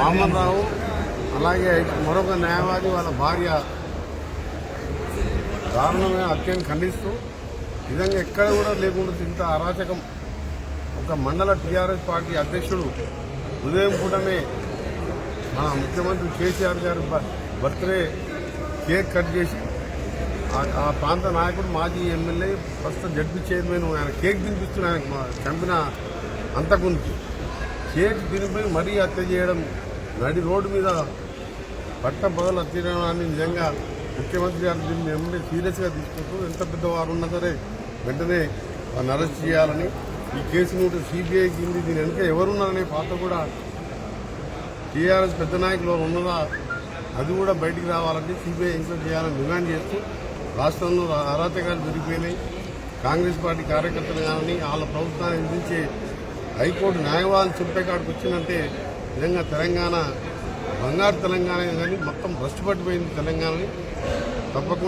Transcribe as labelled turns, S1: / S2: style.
S1: వామన్ రావు అలాగే మరొక న్యాయవాది వాళ్ళ భార్య దారుణమైన హత్యను ఖండిస్తూ విధంగా ఎక్కడ కూడా లేకుండా ఇంత అరాచకం. ఒక మండల టీఆర్ఎస్ పార్టీ అధ్యక్షుడు ఉదయం పూటనే మన ముఖ్యమంత్రి కేసీఆర్ గారి బర్త్డే కేక్ కట్ చేసి ఆ- ప్రాంత నాయకుడు మాజీ ఎమ్మెల్యే ప్రస్తుతం జడ్పీ చైర్మన్ ఆయన కేక్ తినిపిస్తున్న ఆయన మా- చంపిన అంతకుంది కేక్ తినిపి మరీ హత్య చేయడం నడి రోడ్డు మీద పట్ట బదులు హత్య నిజంగా ముఖ్యమంత్రి గారు దీన్ని సీరియస్గా తీసుకుంటూ ఎంత పెద్దవారు ఉన్నా సరే వెంటనే వారిని అరెస్ట్ చేయాలని ఈ కేసు నోటి సిబిఐ కింది దీని వెనుక ఎవరున్నారనే పాత్ర కూడా టీఆర్ఎస్ పెద్ద నాయకులు ఉన్నదా అది కూడా బయటికి రావాలని సిబిఐ ఎంక్వైరీ చేయాలని డిమాండ్ చేస్తూ రాష్ట్రంలో అరాచకాలు జరిగిపోయినాయి. కాంగ్రెస్ పార్టీ కార్యకర్తలు కానీ వాళ్ళ ప్రభుత్వాన్ని ఎదిరించే హైకోర్టు న్యాయవాదులు చెప్పేకాడికి వచ్చిందంటే నిజంగా తెలంగాణ బంగారు తెలంగాణ కానీ మొత్తం భ్రష్టు పట్టిపోయింది తెలంగాణని తప్పకుండా